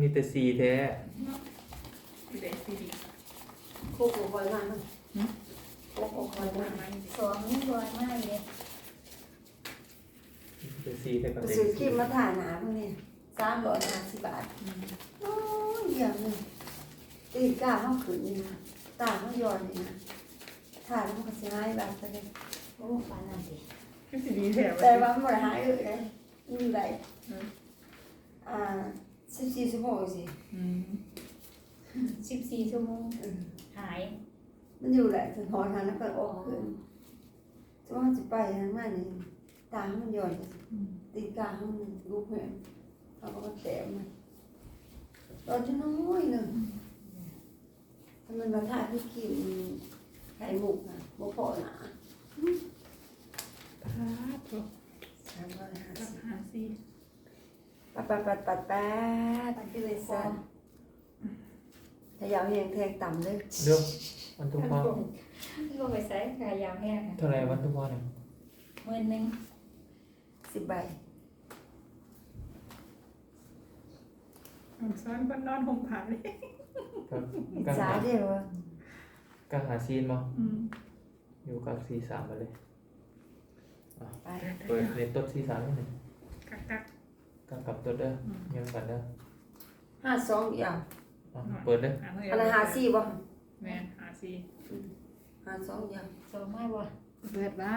มีแต่สีแท้อยู่ได้ซีดีโคกคอยมาเนาะโคกคอยมาสองนี่รวยมากเลยมีแต่สีแท้กับเด็กซื้อครีมมาทาหนาเมื่อนี่สามร้อยห้าสิบบาทโอ้ยเยี่ยมเลยตีก้าห้องขืนนี่นะตาห้องย้อนนี่นะทาแล้วมันก็เสียหายแบบไปเลยโอ้ฟันนั่นสิก็ซีดีแถวแต่ว่ามันบ่ได้หายเลยนี่ไหนอ่า สิบสี่ชั่วโมงสิอืมสิบสี่ชั่วโมงอืมหายมันอยู่แหละถึงหอทางแล้วก็ออกคืนจะว่าจะไปทางนั้นนี่ตามันย้อนตีนกล้ามันลุกเนี่ยเขาก็มาแตะมันตอนจะน้อยหนึ่งถ้ามันมาทาที่กินไข่มุกนะบ่พอหนาครับถูกสามร้อยห้ากับสิบหาซี ปัดปัดปัดปัดปัดปัดที่เลยสันถ้ายาวเฮงแทงต่ำเลยเดี๋ยววันทุกพ่อก็ไปใส่ขายาวแห้งเท่าไหรวันทุกพ่อเนี่ยหมื่นหนึ่งสิบใบผมซ้อนบ้านนอนห่มผ้าเลยก็อิจกังฉาเดียวอะกังหาซีนมาอืมอยู่กับซีสามไปเลยไปเปิดในต้นซีสามนี่หนึ่งกักกัก กังกับต้นเด้อยังกันเด้อห้าสองยาวอะเปิดเด้อหาเงินอันนั้นหาสี่บ่แม่หาซีห้าสองยาวสองไม่บ่เปิดบ้า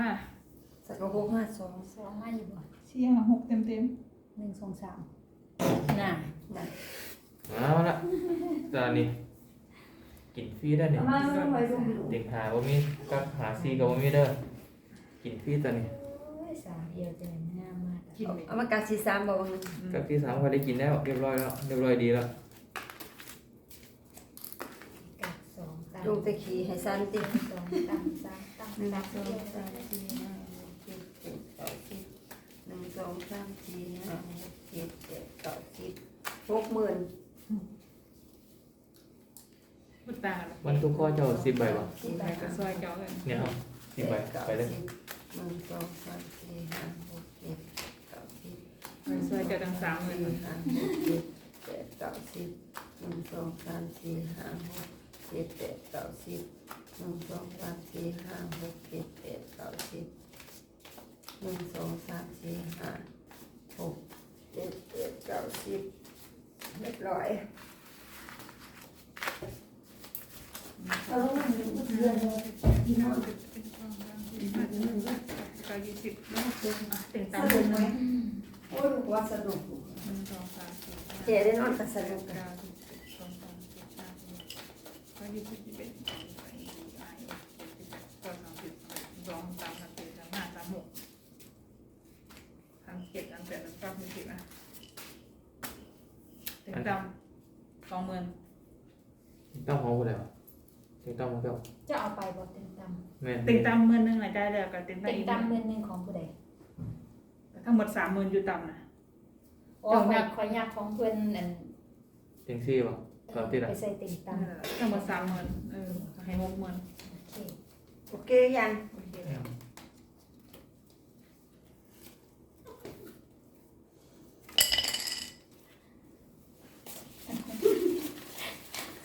สักกระหกห้าสองสองไม่อยู่บ่เสี่ยงหกเต็มเต็มหนึ่งสองสามน่ะนะเอาละตอนนี้กินฟรีได้เนี่ยเอามาไม่ไหวลงอยู่เด็กหาว่ามีกังหาซีกับว่ามีเด้อกินฟรีตอนนี้โอ้ยสามเดียวเจอหน้ามา กกินเลยเอามากาสีสามบ่ว่างั้นกับที่สามพอได้กินแล้วเรียบร้อยแล้วเรียบร้อยดีแล้วกักสองตังลงตะขี้ให้สั้นติสองตังสามตังหนึ่งตังสองเดียวสามสี่ห้าหกเจ็ดแปดเก้าสิบหนึ่งสองสามสี่ห้าหกเจ็ดแปดเก้าสิบหกหมื่นพุตตาวันทุกข้อเจ้าสิบใบวะสิบไปบาทกับซอยเจ้าเลยเนี่ยเอาสิบใบไปเลยหนึ่งสองสามสี่ห้าหกเจ็ดเก้าสิ บไปซอยเจ้าทั้งสามเลยสี่ห้าหกเจ็ดแปดเก้าสิบหนึ่งสองสามสี่ห้าหกเจ็ดแปดเก้าสิบหนึ่งสองสามสี่ห้าหกเจ็ดแปดเก้าสิบหนึ่งสองสามสี่ห้าหกเจ็ดแปดเก้าสิบเรียบร้อยเอาลงมาหนึ่งเดือนเลยอีน้อยเก้ายี่สิบแล้วอะเต็งสามนุเพิ่กนไหมเนาะโอ้ยว่าสนุกหนึ่งสองสามสี่ห้าเจ๊ได้นอนกับสนุกกันเก้องสามสี่ห้าหกเก้ายี่สิบยี่สิบเอ็ดยี่สิบสองยี่สิบสามยี่สิบสี่ยี่สิบห้าสามสิบสองกสามเจ็ดสามแปดสามเก้าสามสิบอะต็งตามสองหมื่นต้องของผู้ใดวะถึงต้องของเจ้าจะเอาไปบ่เต็มตแม่นต็งตามหมื่นหนึ่งอะได้แล้วก็เต็งำตามเต็มอีกตำหมื่นหนึ่งของผู้ใด ทั้งหมดสามหมื่นอยู่ต่ำนะอ๋อคอยคอยยากของเพื่อนอันเต็งซี่วะตอนที่ไหนไปใส่เต็มตำทั้งหมดสามหมื่นเออให้หกหมื่นโอเค โอเคยัง โอเคแล้ว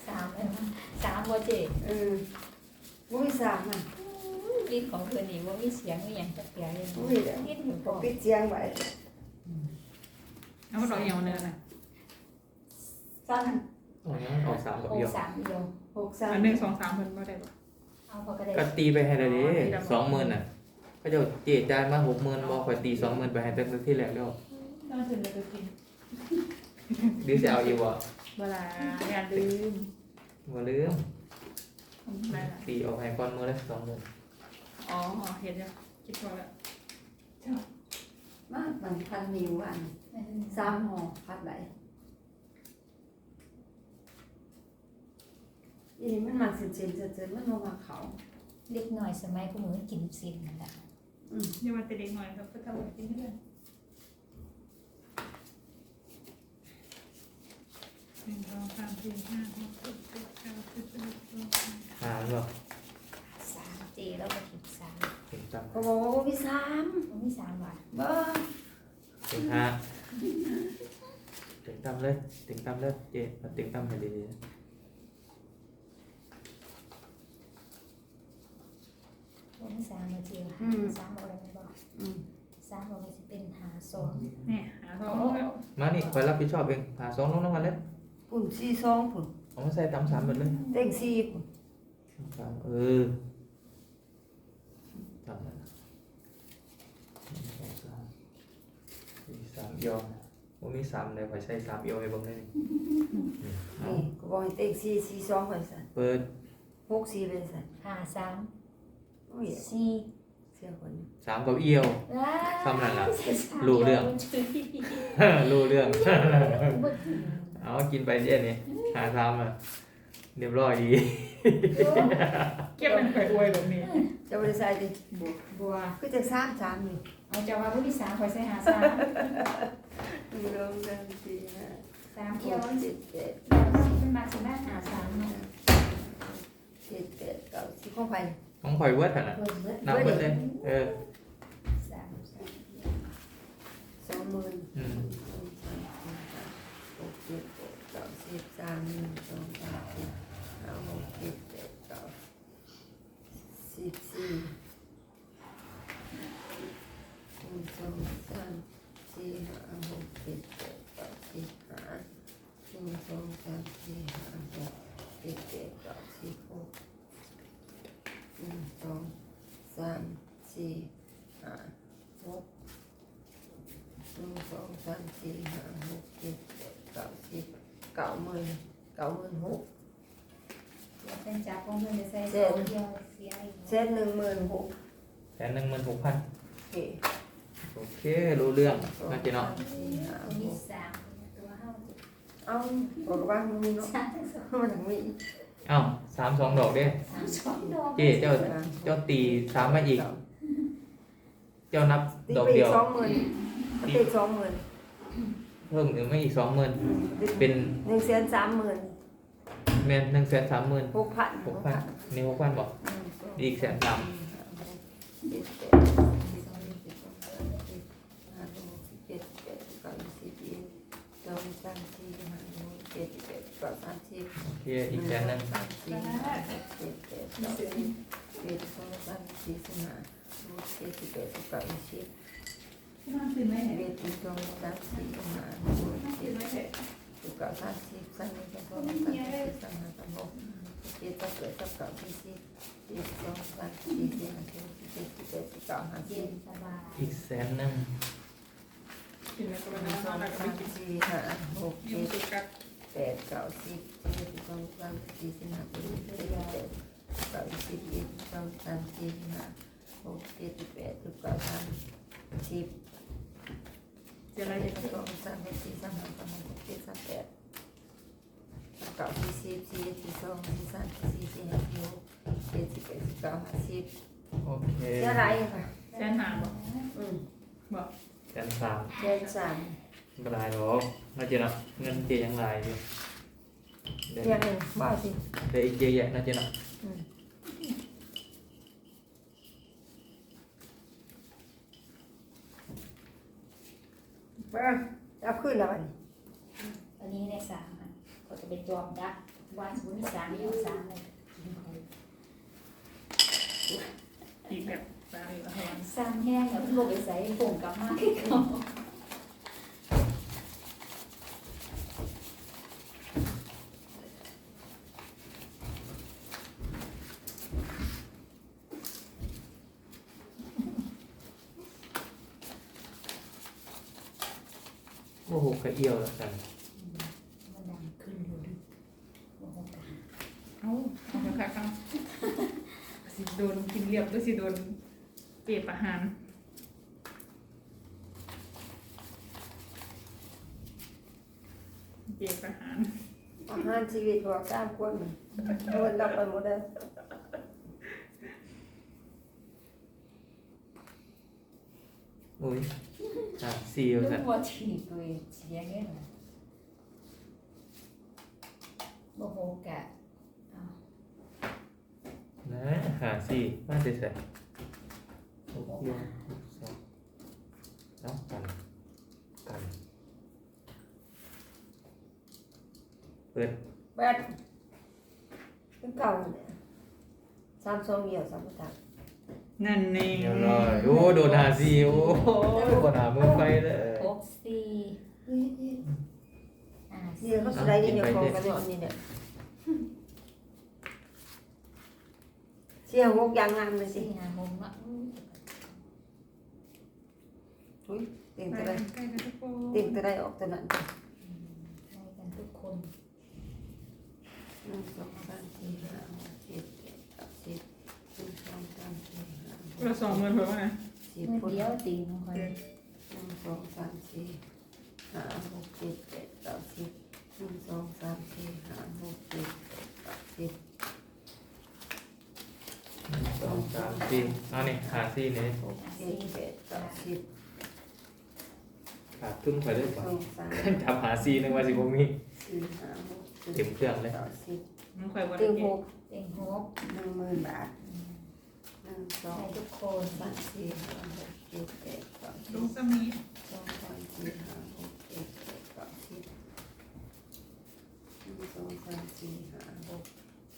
สามแล้วนะสามบ่เจ เออมุ้ยสามอะ กิน ของเพื่อนนี่ว่ามีเสียงมีอย่างจักเสียเลยมุ้ยเดี๋ยวกินถึงผพอมปิดเสียงไว้เอามาดอกเหี่ยวเนื้อน่ะสั้นออกยังออกสามกับหเดียกวสามเดียวหกสามอันหนึ่งสองสามเพิ่นบ่ได้บ่เอาพอกระไดก็ตีไปให้เลยดิสองหมื่นอะก็จะเจีจ่ายมาหกหมื่นบอกข่อยตีสองหมื่นไปให้ตั้งแต่ที่แรกแล้วน่าถึงจะกินดิจะเอาอยู่วะเวลาอย่าลืมมาลืมได้ละตีออกให้ก้อนมือละสองหมื่น อ๋อเห็นแล้วคิดพอแล้วมากมันพันนิ้วอันสามห่อพัดไหลอีนี่มันมาเส้นเส้นเส้นมันลงมาเขาเล็กหน่อยสมัยพวกหนูกินสินนั่นแหละอืมอย่ามาแต่เด็กหน่อยครับก็ทำให้กินเรื่อยหนึ่งสองสามสี่ห้าหกเจ็ดแปดเก้าสิบสิบเอ็ดสิบสอง หาหรอ สามเจแล้วก็ถิบสามถึงจังก็บอกว่าบ่มีสามมันมีสามบาทบ่ถึงห้าถึถึงตำเลยถึงตำเลยเจ๊เอาถึงตำให้ดีๆนะวันที่สามนาทีละสามอะไรไม่บอกอืม สามบอกว่าจะเป็นหาสองเนี่ยหาสองแล้วมานี่คอยรับผิดชอบเองหาสองลงน้ำมันเลยปุ่นสี่สองปุ่นเอามาใส่ตำสามหมดเลยเต็งสี่ปุ่นสามเออทำนะหนึ่งสองสามสี่สามเอียวผมมีสามเลยคอยใช้สามเอียวให้เบิ่งเลยนี่นี่เอานี่ก็บอกให้เต็งสี่สี่สองไปสั่นเปิดหกสี่เลยสั่นหาสามโอ้ยสี่เสียคนนี้สามกับเอียวว้าทำนั่นล่ะรู้เรื่องรู้เรื่อง เอากินไปเย็นนี่หาทำอะเรียบร้อยดีเก็บมันไปอวยแบบนี้จะบริษัทดิบวกบัวก็จะสามสามนี่ เอาจะว่าผู้ที่สามคอยใส่หาสามหนึ่งสองสามสี่ห้าสามหเกี่ยวกเจ็ดแปดเป็นมาสิบห้าหาสามเนาะเจ็ดแปดเก้าสิบข้อไปของข่อยเวิร์ดอะนะเพิ่มเบิดนับเวิร์ดเลยเออสามสามสองหมื่นอืมสองสามสี่ห้าหกเจ็ดแปดเก้าสิบสามหนึ่งสองสามสี่ห้าหกเจ็ดแปดเก้าสิบสี่หนึ่งสองสามสี่ห้าหกเจ็ดแปดเก้าสิบห้าห นึ่งสองสามสี่ห้าหกเจ็ดแปดเก้าสิบหกหนึ่งสองสามสี่ห้าหกหนึ่งสองสามสี่ห้าหกเจ็ดแปดเก้าสิบเก้าหมื่นเก้าหมื่นหกเดี๋ยวเป็นจับของเพิ่นจะใส่สองเกี่ยวเสียอีกเส้นหนึ่งหมื่นหกแสนหนึ่งหมื่นหกพันโอเคโอเค รู้เรื่องน่าจะเนาะสองสี่ห้าตัวหนี้กสามตัวห้าจะ เอาบอกว่ามึงเนาะสามทั้งสองมันถึงมีเอ้าสามสองดอกเด้สามสองดอกเจ๊เจ้าเจ้าตีสามมาอีก เจ้านับตีดอกไปเดีอียกวสองหมื่นตีสองหมื่นเพิ่มอีกไม่อีกสองหมื่นเป็นหนึ่งแสนสามหมื่นแม่นหนึ่งแสนสามหมื่นหกพันหกพันนี่หกพันบอกอีกแสนสามเจ็ดแปดเก้าสิบสิบสองสิบห้าหกสิบ เจ็ดเจ็ดสองสามสิบโอเคอีกแสนหนึ่งสามสี่ห้าหกเจ็ดแปดเก้าสิบเอ็ดสองสามสี่สิบห้าหกเจ็ดแปดเก้าสิบที่นั่งซื้อไหมเนี่ยเอ็ดสองสามสี่ห้าหกเจ็ดแปดเก้าสามสิบสามเอ็ดสองสามสี่สามห้าสามหกเจ็ดแปดเก้าเก้าสี่สิบเอ็ดสองสามสี่สี่ห้าหกเจ็ดแปดเก้าห้าสิเย็บนสบายอีกแสนหนึ่งกินแล้วก็หไปนึ่งนั่งสองแล้วก็สามกินสี่ห้าหกเจ็ด แปดเก้าสิบเอ็ดสองสามสี่สิบห้าหกเจ็ดแปดเก้าสิบเอ็ดสองสามสี่ห้าหกเจ็ดแปดเก้าสามสิบเดี๋ยวอะไรเจ็ดจะสองสามสี่สามห้าสามหกเจ็ดสามแปดเก้าสี่สิบสี่สี่สองสี่สามสี่สี่ห้าสี่หกเจ็ดสิบแปดสิบเก้าห้าสิบโอเคเท่าไรค่ะแสนหาบอกอืมบอกแสนสามเดือนสาม ไม่เป็นไรหรอกน่าจะเนาะเงินเจยังไรอยู่เดี๋ยวเดือนหนึ่งบ้าสิเดี๋ยวอีกเยอะแยะน่าจะเนาะอืมไปเอาขึ้นแล้วนี่อันนี้ได้สามอันก็จะเป็นจอมดักวันสมมติมีสามนี่เอาสามเลยกินไปอีกแบบสามอีกแล้ววันสามแห้งแล้วพี่โบไปใส่ผงกลับมาให้เขา โอ้โหกระเอียวแล้วกัน มันดังขึ้นอยู่ดิโอ้โหกัน เอ้าเอาไปค่ะครับสิโดนกินเรียบด้วยสิโดนเจ็บอาหาร เจ็บอาหาร อาหารชีวิตบอกสามคนโดนรับไปหมดเลยโอ้ยอะสี่แล้วลูกันกวัวถีบเลยเสียงเนี่ยนะโอ้โหกะเอานะหาสี่น่าจะใส่หกเอียวหกสองแล้วกันกัน ปิดแบดเป็นเก่าเนี่ยสามสองเหี่ยวสามประทับนั่นนี่เรียบร้อยโอ้โดนหาซีโอ้ยบนหามือไฟเลยหกสี่เฮ้ยเฮ้ยอ่านี่เขาสไลด์เดียวของกันเลยนี่เนี่ยเสียหกอย่างงามเลยสิสี่ห้าหกเนาะอืมอุ้ยเต็งไปตัวใดใกล้กันทุกคนเต็งตัวใดออกตัวนั้นได้กันทุกคนห นึ่งสองสามสี่ห้าหกเจ็ดแปดเก้าสิบหนึ่งสองสามสี่ห้าหกเราสองหมื่นเพิ่มนะสิบเมื่อคนเดียวตีมันคอยเจ็ดหนึ่งสองสามสี่ห้าหกเจ็ดแปดเก้าสิบหนึ่งสองสามสี่ห้าหกเจ็ดแปดเก้าสิบหนึ่งสองสามสี่เอานี่หาซีนี่หกเจ็ดแปดเก้าสิบขาดทุนไปเลยสป่ะองสามจับหาซีนึงว่าสิบ่มี สี่ห้าหกจ็ดเต็มเครื่องเลยเก้าสิบมันคอยวันเต็มหเจ็ดกเต็งหกหนึ่งหมื่นบาทหนึ่งสองได้ทุกคนสามสี่ห้าหกเจ็ดแปดเก้าสิลุบงสมีสองสามสี่ห้าหกเจ็ดแปดเก้าสิบหนึ่งสองสามสี่ห้าหก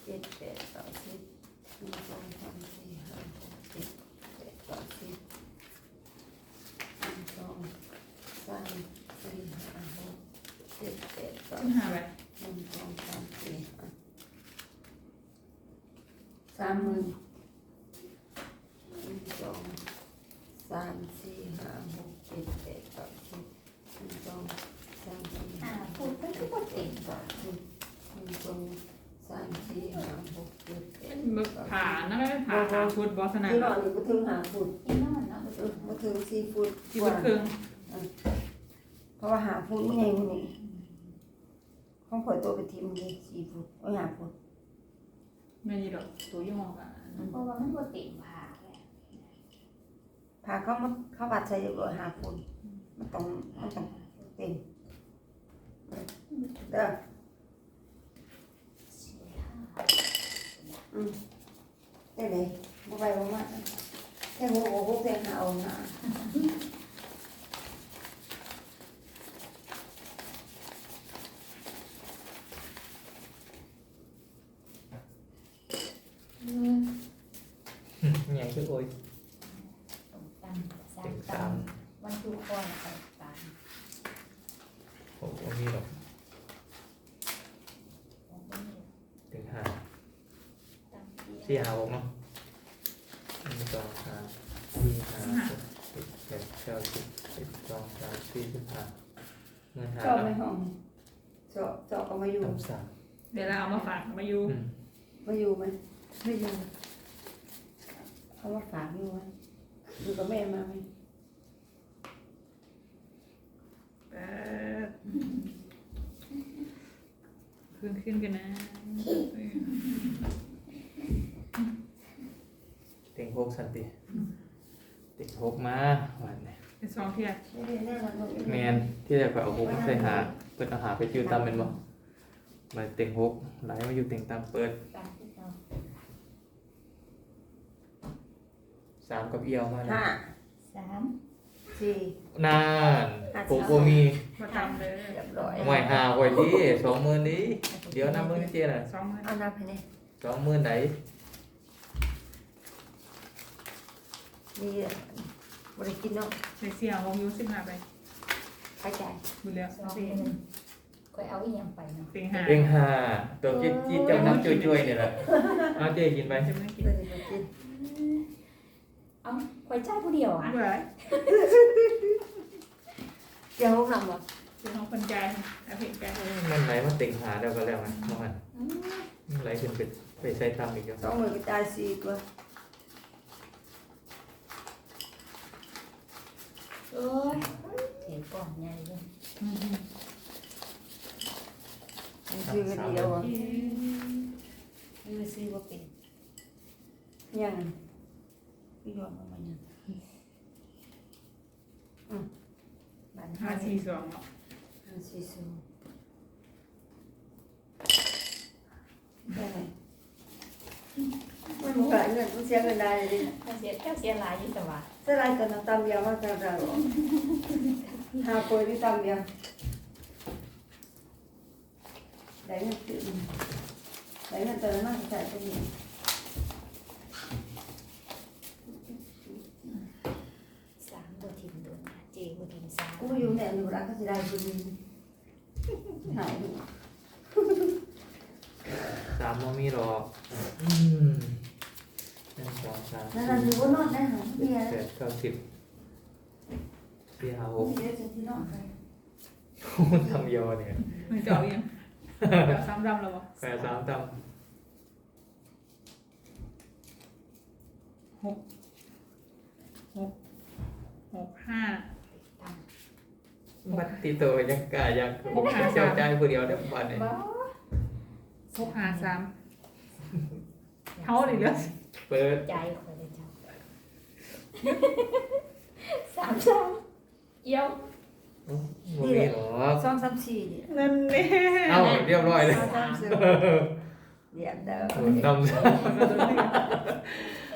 เจ็ดแปดเก้าสิบหนึ่งสองสามสี่ห้าหกเจ็ดแปดเก้าสิบหนึ่งสองสามสี่ห้าหกเจ็ดแปดเก้าขึ้น สิบหาไปหนึ่งสองสามสี่ห้าสามหมื่นหนึ่งสองสามสี่ห้าหกเจ็ดแปดเก้าสิบหนึ่งสองสามสี่อ่าห้าพูดไปทุกคนเต็งเก้าสิบหนึ่งสองสามสี่ห้าหกเจ็ดแปดมึกผ่านนั่นไม่ผ่านผ่านชุดบอสนาที่นอนนี่ก็ถึงหาฟุตอีนอนเนาะเออมาถึงสี่ฟุตที่บุญครึ่งเพราะว่าหาฟุตนี่ไงมันนี่ ของข่อยตัวไปทีมเลยสี่ฟุตโอ้ยห้าฟุตไม่ดีหรอกตัวยี่ห้อกันเพราะว่ามันบ่เต็มผ่าเลยพาเขามาเขาวัดใส่เรียบร้อยห้าฟุตมันต้องมันต้องเต็มเด้ออืมได้เลยบ่ไปบ่มาแค่หัวอกแค่หาเอาหน้า อืม ยังคือโอ้ย ตรงกันสา เต็ ม ม ตั สาม นวันทุกคนไปตาม โอ้โหมีหรอก ของคนนี้ ถึงหา ตาม สี่หาหกเนาะหนึ่งสองสามสี่ห้าหกเจ็ดแปดเก้าสิบสิบสองสามสี่สิบห้าเงินหา ชอบไหม แล้ว ห้องชอบชอบก็มาอยู่ ต่ำสาม เดี๋ยวเราเอามาฝากมาอยู่ อืม มาอยู่ไหมไม่อยู่ เขามาฝากอยู่ไหมอยู่กับแม่มาไหมแปดขึ้นขึ้นกันนะเต็งหกสันติเต็งหกมาวันนี้เป็นสองเทียร์ไม่ได้แน่นอนแมนที่จะไปเอาหกมาใส่หา เปิดเอาหาไปอยู่ตามเป็นบ่มาเต็งหกไหลมาอยู่เต็งตามเปิด ตามที่เรา สามกับเอียวมาเลยห้าสามสี่ นานผมก็มีมาทำเลยเรียบร้อยหวยหาหวยดีสองหมื่นดีเดี๋ยวน้ำมือเจี๊ยน่ะสองหมื่นเอานับให้แน่สองหมื่นไหนนี่บริกินเนาะเสียเสียวงยูสิบห้าไปไปจ่ายบุญแล้วสองสี่หมื่นก็เอาอีหยังไปเนาะเต็งหาเต็งหาตัวจี๊ดจี๊ดเจ้าน้ำจุยๆเนี่ยแหละเอาเจ๊กินไปจะไม่กินเดี๋ยวจะไปกิน เอ้าคอยจ่ายผู้เดียวอะเบื่อเจ้าห้องนำบ่คือของคนใจอาเพจใจมันไหลมาเต็งหาเดียวกันแล้วไงน้องมันอืมไหลขึ้นไปไปใช้ตามอีกแล้วสองหมื่นก็จ่ายสี่ตัวเอ้ยเห็นกล่องใหญ่เลยมันซื้อกันดีแล้วบ่ยื้อซื้อว่าเป็น ยังพี่ ยอมมายังอืมบันห้าห้าสี่สี่สองเนาะห้าสี่ศูนย์ได้ไหมมันบ่หลายเงินมันเสียเงินได้เลยดิถ้าเสียถ้าเสียหลายอยิ่งแต่ว่าสลายกันตำยาวมาจากเราหาปวยที่ตำยาวได้เงินตื่นได้เงินเติมมากใส่ตัวนี้ สามบทิมโดนนะเจบทิมสา มกูอยู่เนี่ยอยู่รักก็จะได้คนนี้หายหัวสามโมมีหรอกอืมหนึ่งสองสามนั่นน่ะถือว่านอนได้หาเบียร์แปดเก้าสิบสี่ห้าหกเดี๋ยวจะที่นอนไปทำยอเนี่ยมึงจะเอายังจะซ้ำรำแล้วบ่แปดสามตหกห้าตั้งำ บัตติโตยังกายยังเจ้าใจผู้เดียวเดี๋ยวบัตเนี่ยบ้าหกห้าสามเขาเลยเหลือเปิดใจคอยเลยเจ้าสามสามเอี่ยวโมมีหรอกสองสามสี่เนี่ยนั่นแน่เอ้าเรียบร้อยเลยสองสามสี่เดี๋ยวเด้อโดนนำ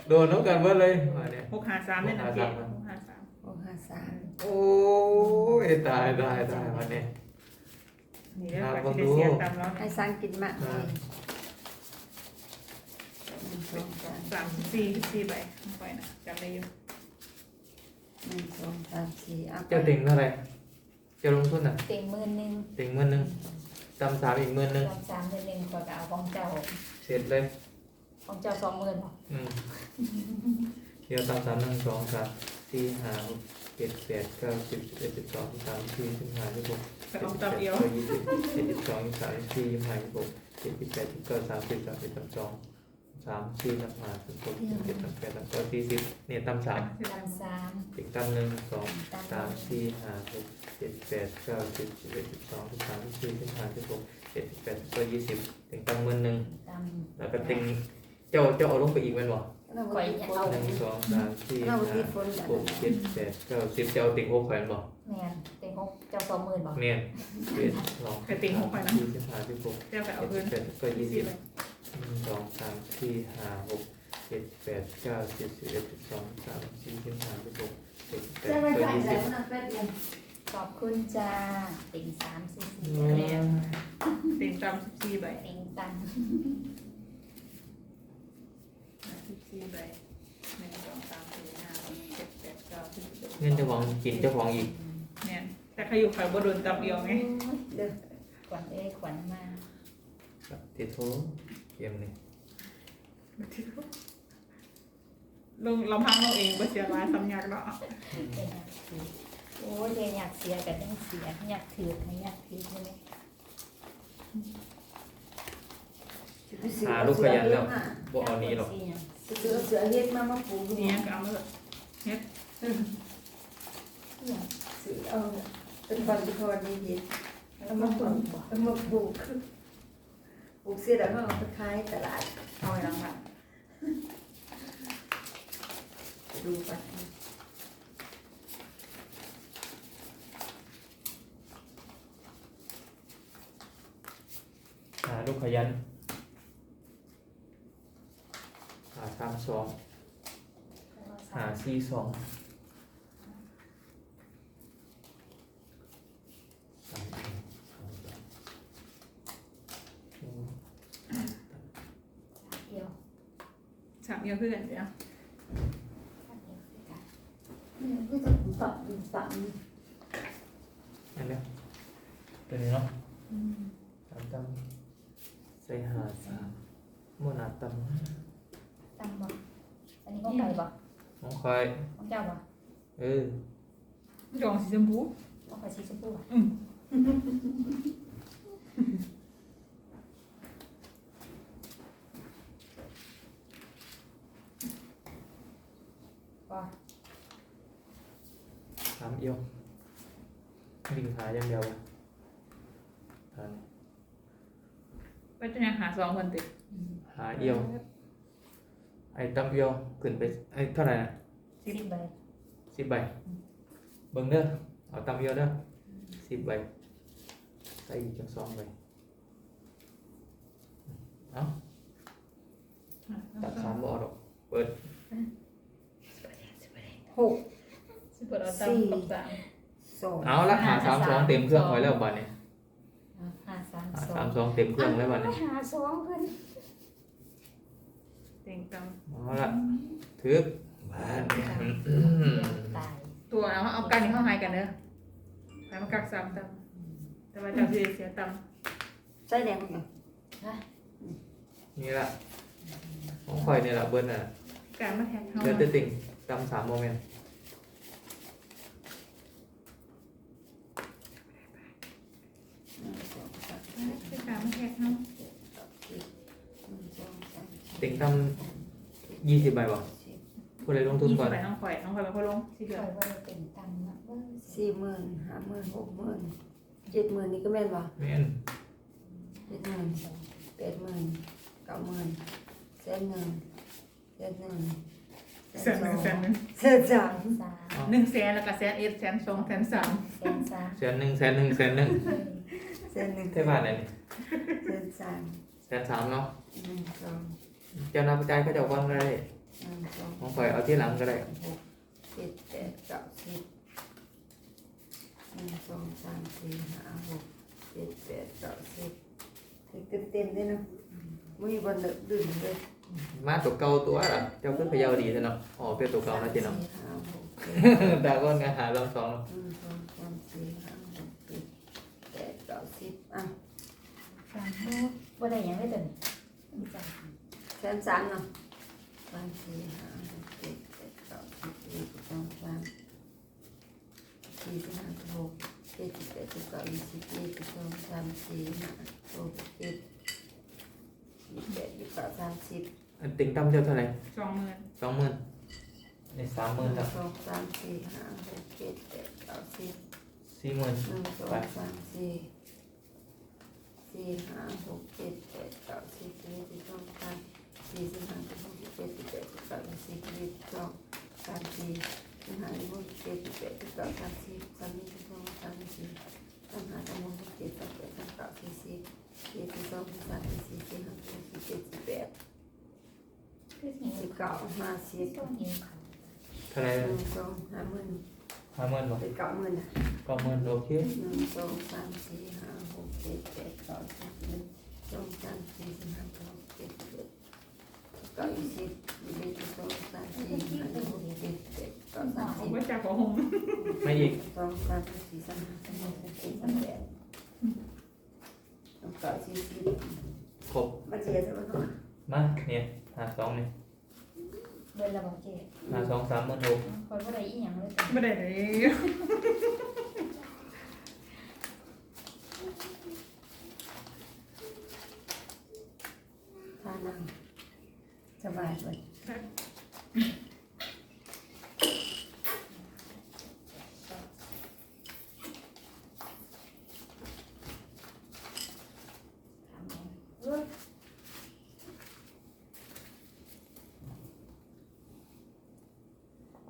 โดนน้องกันเบิดเลยมาเนี่ยหกห้าสามเนี่ยนะเจ๊หกห้าสาม โอ้ห้าสามโอ้ยตายตายตายมาเนี่ยนี่เรียกว่าที่ได้เสียตามแล้วให้สร้างกินมากเลยหนึ่งสองสามสามสี่สี่ใบไปนะจำได้อยู่หนึ่งสองสามสี่เอาไปเจ้าติ่งเท่าไหร่เจ้าลงทุนอะเต็งหมื่นหนึ่งติ่งหมื่นหนึ่งจำสามอีกหมื่นหนึ่งสามสามหมื่นหนึ่งก็เอาของเจ้าเสร็จเลยของเจ้าสองหมื่นหรออืม เดี๋ยวตามสามหนึ่งสองสามสี่ห้าหกเจ็ดแปดเก้าสิบสิบเอ็ดสิบสองสิบสามสิบสี่สิบห้าสิบหกไปเอาตับเอียวยี่สิบเจ็ดสิบสองยี่สิบสามยี่สิบสี่ยี่สิบห้ายี่สิบหกเจ็ดสิบแปดสิบเก้าสามสิบสามสิบสามสองสามสี่สามห้าสามหกสามเจ็ดสามแปดสามเก้าสี่สิบเนี่ยตามสามตั้งสามอีกตามหนึ่งสองสามสี่ห้าหกเจ็ดแปดเก้าสิบสิบเอ็ดสิบสองสิบสามสิบสี่สิบห้าสิบหกเจ็ดสิบแปดสิบเก้ายี่สิบถึงตามหมื่นหนึ่งแล้วก็ติงเจ้าเจ้าเอาลงไปอีกแมันบ่ เราไปเอาหนึ่งสองสามสี่เราห้าไปฝนแบบหกเจ็ดแปดเก้าสิบเจ้าเอาติงหกแขวนบ่แม่นเต็งหกเจ้าสองหมื่นบอกเมียนเจ็ดสองไปติ่งหกแขวนนะสี่สิบห้าสิบหกเจ้าไปเอาเจ็ดเงินสิบแปดสิบเก้ายี่สี่สิบใบหนึ่งสองสามสี่ห้าหกเจ็ดแปดเก้าสิบสิบเอ็ดสิบสองสิบสามสิบสี่สิบห้าสิบหกเจ็ดแปดจะไปเก้าจ่ายยี่แล้สิบวนะแป๊บเดียวขอบคุณจ้าเต็งสามสี่สี่อืคะแนนมติ่งตามสิบสี่ใบเต็งตั้ง สิบสี่ใบหนึ่งสองสามสี่ห้าหกเจ็ดแปดเก้าสิบสิบเงินเจ้าของกินเจ้าของอีกเนี่ยแต่ใครอยู่ใครบ่โดนตับเอียวไงเด้อขวัญเอ้ยขวัญมาครับเทโทเกมนี้ลงลำพังเราเองบ่เสียร้ายทำยากเนาะเรียนอยากถือโอ้ยเรียนอยากเสียกันต้องเสียอยากถือไม่อยากถือใช่ไหมหาลูกขยันแล้วบ่เอานี้หรอก เสือเสือเฮ็ดมามาปลูกนี่เนี่ยก็เอามาเถอะเสือเอาเป็นบันทึกวันนี้เฮ็ดเอามาปลูกเอามาปลูกปลูกเสร็จแล้วก็เอาไปขายตลาดเอาไปหลังบ้านดูไปหาลูกขยันหา สามสองหาสี่สองสามสองสองสามอืมเดียวสามเอียวคือกันเดียวเนี่ยก็ต้องตัดตัดอันเนี้ยตัวนี้เนาะสามตั้มใส่หาสามโมนาตั้ม ตั้งบ่อันนี้ของใครบ่น้องคอยของเจ้าบ่เออดองสีชมพูของใครสีชมพูอะอืมบ่สามเอียวลิงหาอย่างเดียวอันไปจะยังหาสองคนติดหาเอียว ไอ้ตั้มเอียวขึ้นไปไอ้เท่าไหร่นะสิบใบสิบใบเบิ่งเด้อเอาตั้มเอียวเด้อสิบใบใส่อีกจังสองใบเอาตัดสามบ่อดอกเปิดหกสิบเปิดเอาตามกับสามสองเอาละหาสามสองเต็มเครื่องไว้แล้วบัดนี้อะห้าสามหาสอสางมสองเต็มเครื่องแล้ววันนี้หาสองเพิ่น เต็งตเอาละถือบ้านตายำตัวเอาเอากันนี่เข้าหายกันเด้อไปมากักสามตำแต่ว่าเจ้าสิเสียตใส่แดงมั้งฮะนี่ละของข่อยนี่ละเบิ้ลน่ะำการมาแทงเข้าเดือนจะติ่งตำสามโมเมนต์หนึ่งสองสามคือการมาแทงเข้าหนึ่งสอง สามติ่งตำยี่สิบใบบ่สี่ผู้ใดลงทุนยี่ก่สิอนบไปน้องข่อยน้องข่อยเป็นคนลงสี่ปเดือล่นอยว่าจะเป็นตังค์อะเบิ่งสิสี่หมื่นห้าหมื่นหกหมื่นเจ็ดหมื่นนี่ก็แม่นป่ะแม่นเจ็ดหมื่นแปดหมื่นเก้าหมื่นแสนหนึ่งแสนหนึ่งแสนหนึ่งแสนหนึ่งแสนสามสามหนึ่งแสนแล้วก็แสนเอ็ดแสนสองแสนสามแสนสามแสนหนึ่งแสนหนึ่งแสนหนึ่งแสนหนึ่งเท่าบาทไหนนี่แสนสามแสนสามเนาะหนึ่งสอง เจ้านับใจายเขาจะว่างก็ได้หนึ่งสองของข่อยเอาที่หลังก็ได้หกเจ็ดแปดเก้าสิบหนึ่งสองสามสี่ห้าหกเจ็ดแปดเก้าสิบถึงเต็มเต็มๆเลยเนาะไม่มีบนเลิกดื่มเลย มาตัวเก่าตัวละเจ้าขึ้นพะเยาดีซะเนาะอ๋อเป็นตัวเก่านะจีเนาะสี่ห้าหกเจ็ดดาก้อนงานหาลองสองหนึ่งสองสามสี่ห้าหกเจ็ดแปดเก้าสิบอะสามโอ้บ่ได้หยังเลยตัวนี้มีจัง แสนสามเนาะสามสี่ห้าหกเจ็ดแปดเก้าสิบเอ็ดสิบสองสามสี่สิบห้าสิบหกเจ็ดสิบแปดสิบเก้ายี่สิบเอ็ดสิบสองสามสี่ห้าหกเจ็ดยี่สิบแปดยี่สิบเก้าสามสิบอันติ่งตำเจ้าเท่าไหร่สองหมื่นสองหมื่นในสามหหมื่นนึ่ครังบสองสามสี่ห้าหกเจ็ดแปดเก้าสิบสี่หมื่นหนึ่งสองสามสี่สี่ห้าหกเจ็ดแปดเก้าสิบสิบเอ็ดสิบสองสาม สี่สิบห้าสิบหกสิบเจ็ดสิบแปดสิบเก้ายี่สิบยี่สิบสองสามสี่สิบห้าสิบหกสิบเจ็ดสิบแปดสิบเก้าสามสิบสามยี่สิบสองสามสี่สามห้าสามหกสามเจ็ดสามแปดสามเก้าสี่สิบสี่สิบสองสี่สามสี่สี่สี่ห้าหกสิบเจ็ดสิบแปดคือสิสิบเก้าห้าสิที่บต้องหิวเขาเท่าไหร่หนึ่งสองห้าหมื่นห้าหมื่นบ่เป็นเก้าหมื่นอะเก้าหมื่นโอเคหนึ่งสองสามสี่ห้าหกเจ็ดแปดเก้าสิบหนึ่งสองสามสี่สิบห้าหกเจ็ดแปดเก้ายี่สิบยี่สิบเอ็ดยี่สิบสองสามสี่ห้าหกเจ็ดแปดเก้าสามผสิมบก็จะขอหงไม่อีกสองสามสี่สามห้าสามหกสามเจ็ดสามแปดเก้าสี่สิบครบมาเจียจะมาหน่อยมาเนี่ยหาสองเนี่ยเบิ่นละบ่เจ๊หาสองสามหมื่นหกคอยบ่ได้อีหยังเลยตัวนี้ไม่ได้เลย ท่